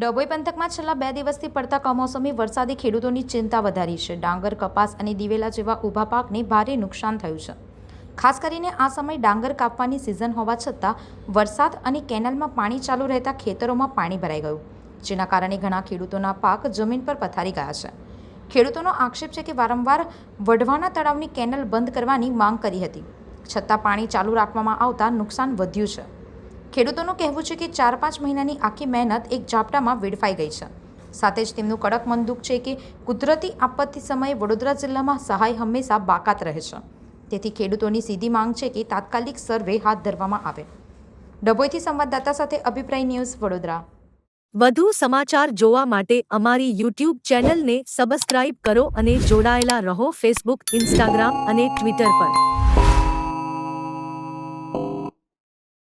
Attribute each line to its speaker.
Speaker 1: ડભોઈ પંથકમાં છેલ્લા બે દિવસથી પડતા કમોસમી વરસાદે ખેડૂતોની ચિંતા વધારી છે. ડાંગર, કપાસ અને દિવેલા જેવા ઊભા પાકને ભારે નુકસાન થયું છે. ખાસ કરીને આ સમય ડાંગર કાપવાની સિઝન હોવા છતાં વરસાદ અને કેનાલમાં પાણી ચાલુ રહેતા ખેતરોમાં પાણી ભરાઈ ગયું, જેના કારણે ઘણા ખેડૂતોના પાક જમીન પર પથારી ગયા છે. ખેડૂતોનો આક્ષેપ છે કે વારંવાર વઢવાના તળાવની કેનલ બંધ કરવાની માંગ કરી હતી. છતાં પાણી ચાલુ રાખવામાં આવતા નુકસાન વધ્યું છે. ખેડૂતોનું કહેવું છે કે ચાર પાંચ મહિનાની આખી મહેનત એક ઝાપટામાં વેડફાઈ ગઈ છે. સાથે જ તેમનું કડક મન દુઃખ છે કે કુદરતી આપત્તિ સમયે વડોદરા જિલ્લામાં સહાય હંમેશા બાકાત રહે છે. તેથી ખેડૂતોની સીધી માંગ છે કે તાત્કાલિક સર્વે હાથ ધરવામાં આવે. ડભોઈથી સંવાદદાતા સાથે અભિપ્રાય ન્યૂઝ વડોદરા.
Speaker 2: વધુ સમાચાર જોવા માટે અમારી યુટ્યુબ ચેનલને સબસ્ક્રાઇબ કરો અને જોડાયેલા રહો ફેસબુક, ઇન્સ્ટાગ્રામ અને ટ્વિટર પર.